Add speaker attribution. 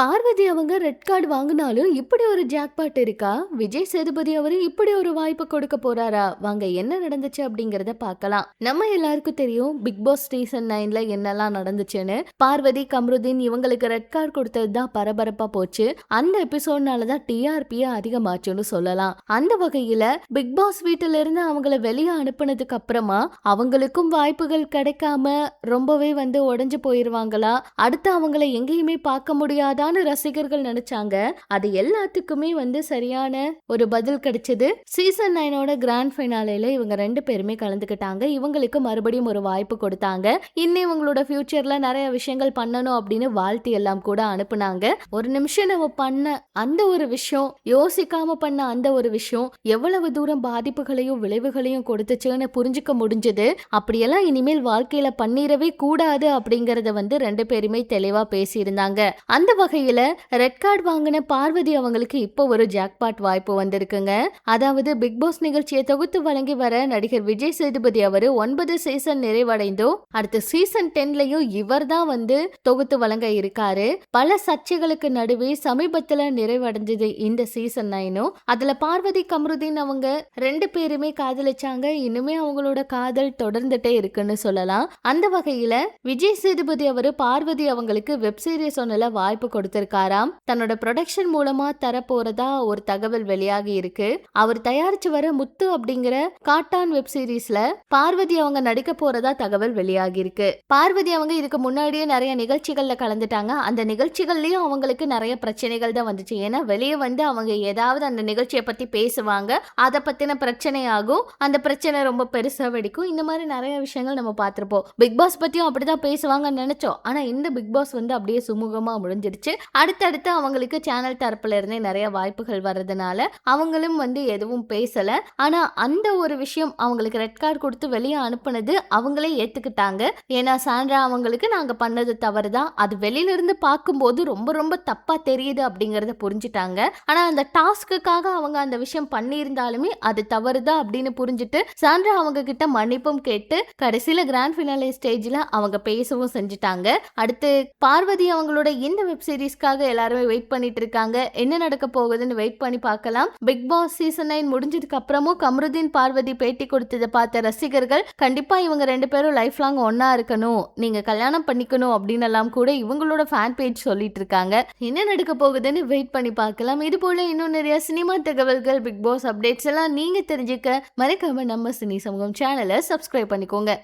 Speaker 1: பார்வதி அவங்க red card வாங்கினாலும் இப்படி ஒரு ஜாக்பாட் இருக்கா? விஜய் சேதுபதி அவரு இப்படி ஒரு வாய்ப்பு கொடுக்க போறாரா? வாங்க என்ன நடந்துச்சு அப்படிங்கறத பார்க்கலாம். நம்ம எல்லாருக்கும் தெரியும் பிக் பாஸ் சீசன் நைன்ல என்னெல்லாம் நடந்துச்சுன்னு. பார்வதி கம்ருதீன் இவங்களுக்கு ரெட் கார்டு கொடுத்தது தான் பரபரப்பா போச்சு. அந்த எபிசோட்னாலதான் டிஆர்பியை அதிகமாச்சுன்னு சொல்லலாம். அந்த வகையில பிக் பாஸ் வீட்டுல இருந்து அவங்கள வெளியே அனுப்புனதுக்கு அப்புறமா அவங்களுக்கும் வாய்ப்புகள் கிடைக்காம ரொம்பவே வந்து உடஞ்சு போயிருவாங்களா? அடுத்து அவங்கள எங்கேயுமே பார்க்க முடியாதான்னு ரசிகர்கள் நினைச்சாங்க அது எல்லாத்துக்குமே வந்து சரியான ஒரு பதில் கிடைச்சது. சீசன் நைனோட கிராண்ட் ஃபைனாலேல இவங்க ரெண்டு பேருமே கலந்துக்கிட்டாங்க. இவங்களுக்கு மறுபடியும் ஒரு வாய்ப்பு கொடுத்தாங்க. இன்னும் இவங்களோட ஃபியூச்சர்ல நிறைய விஷயங்கள் பண்ணணும் அப்படின்னு வாழ்த்து எல்லாம் கூட அனுப்புனாங்க. ஒரு நிமிஷம் நம்ம பண்ண அந்த ஒரு விஷயம் யோசிக்காம பண்ண அந்த ஒரு விஷயம் எவ்வளவு தூரம் பாதிப்புகளையும் விளைவுகளையும் கொடுத்துச்சுன்னு புரிஞ்சுக்க முடிஞ்சது. அப்படியெல்லாம் இனிமேல் வாழ்க்கையில பண்ணிடவே கூடாது அப்படிங்கறத வந்து ரெண்டு பேருமே தெளிவா பேசியிருந்தாங்க. அந்த வகையில ரெட் கார்டு வாங்கின பார்வதி அவங்களுக்கு இப்போ ஒரு ஜாக்பாட் வாய்ப்பு வந்திருக்குங்க. அதாவது பிக் பாஸ் நிகழ்ச்சியை தொகுத்து வழங்கி வர நடிகர் விஜய் சேதுபதி அவரு ஒன்பது சீசன் நிறைவடைந்தோ அடுத்த சீசன் டென்லயும் இவர் தான் வந்து தொகுத்து வழங்க இருக்காரு. பல சர்ச்சைகளுக்கு நடுவே சமீபத்துல நிறைவடைஞ்சது இந்த சீசன் நைனும் அதுல பார்வதி கமருதீன் அவங்க ரெண்டு பேருமே காதலிச்சாங்க. இன்னுமே அவங்களோட காதல் தொடர்ந்துட்டே இருக்குன்னு சொல்லலாம். அந்த வகையில விஜய் சேதுபதி அவரு பார்வதி அவங்களுக்கு வெப் சீரிஸ் ஒன்னுல வாய்ப்பு கொடுத்திருக்காராம். தன்னோட ப்ரொடக்ஷன் மூலமா தரப்போறதா ஒரு தகவல் வெளியாகி இருக்கு. அவர் தயாரிச்சு வர முத்து அப்படிங்கிற காட்டான் வெப் சீரிஸ்ல பார்வதி அவங்க நடிக்க போறதா தகவல் வெளியாகி இருக்கு. பார்வதி அவங்க இதுக்கு முன்னாடியே நிறைய நிகழ்ச்சிகள்ல கலந்துட்டாங்க. அந்த நிகழ்ச்சிகள்லயும் அவங்களுக்கு நிறைய பிரச்சனைகள் தான் வந்துச்சு. ஏன்னா வெளியே வந்து அவங்க ஏதாவது அந்த நிகழ்ச்சியை பத்தி பேசுவாங்க. அதை பத்தின பிரச்சனை ஆகும். அந்த பிரச்சனை ரொம்ப பெருசா வெடிக்கும். இந்த மாதிரி நிறைய விஷயங்கள் நம்ம பார்த்திருப்போம். பிக் பாஸ் பத்தியும் அப்படிதான் பேசுவாங்கன்னு நினைச்சோம். ஆனா இந்த பிக் பாஸ் வந்து அப்படியே சுமூகமா முடிஞ்சிருச்சு. அடுத்தடுத்து அவங்களுக்கு சேனல் தரப்புல இருந்தே நிறைய வாய்ப்புகள் வர்றதுனால அவங்களும் வந்து எதுவும் பேசல. ஆனா அந்த ஒரு விஷயம் அவங்களுக்கு ரெட் கார்டு கொடுத்து வெளியே அனுப்புனது அவங்களே ஏத்துக்கிட்டாங்க. ஏன்னா சாண்ட்ரா அவங்களுக்கு நாங்க பண்ணது தவறுதான். அது வெளியில இருந்து பார்க்கும்போது ரொம்ப ரொம்ப தப்பா தெரியுது அப்படிங்கறத புரிஞ்சுட்டாங்க. ஆனா அந்த டாஸ்க்குக்காக அவங்க அந்த விஷயம் பண்ணியிருந்தாலுமே அது தவறுதான் அப்படின்னு புரிஞ்சுட்டு சாண்ட்ரா அவங்க கிட்ட மன்னிப்பும் கேட்டு கடைசியில கிராண்ட் ஃபினாலே ஸ்டேஜ்ல அவங்க பேசவும் செஞ்சுட்டாங்க. அடுத்து பார்வதி அவங்களோட இந்த வெப் சீரீஸ்க்காக எல்லாருமே வெயிட் பண்ணிட்டு இருக்காங்க என்ன நடக்க போகுதுன்னு வெயிட் பண்ணி பார்க்கலாம். பிக் பாஸ் சீசன் நைன் முடிஞ்சதுக்கு அப்புறமும் கமருதீன் பார்வதி பேட்டி கொடுத்ததை பார்த்த ரசிகர்கள் கண்டிப்பா இவங்க ரெண்டு பேரும் லைஃப் லாங் ஒன்னா இருக்கணும். நீங்க கல்யாணம் பண்ணிக்கணும் அப்படின்னு எல்லாம் கூட இவங்களோட ஃபேன் பேஜ் சொல்லிட்டு இருக்காங்க என்ன நடக்க போகுதுன்னு வெயிட் பண்ணி பார்க்கலாம். இது போல இன்னும் நிறைய சினிமா தகவல்கள் பிக் பாஸ் அப்டேட்ஸ் எல்லாம் நீங்க தெரிஞ்சுக்க மறக்காம நம்ம சினி சமூகம் சேனலை சப்ஸ்கிரைப் பண்ணிக்கோங்க.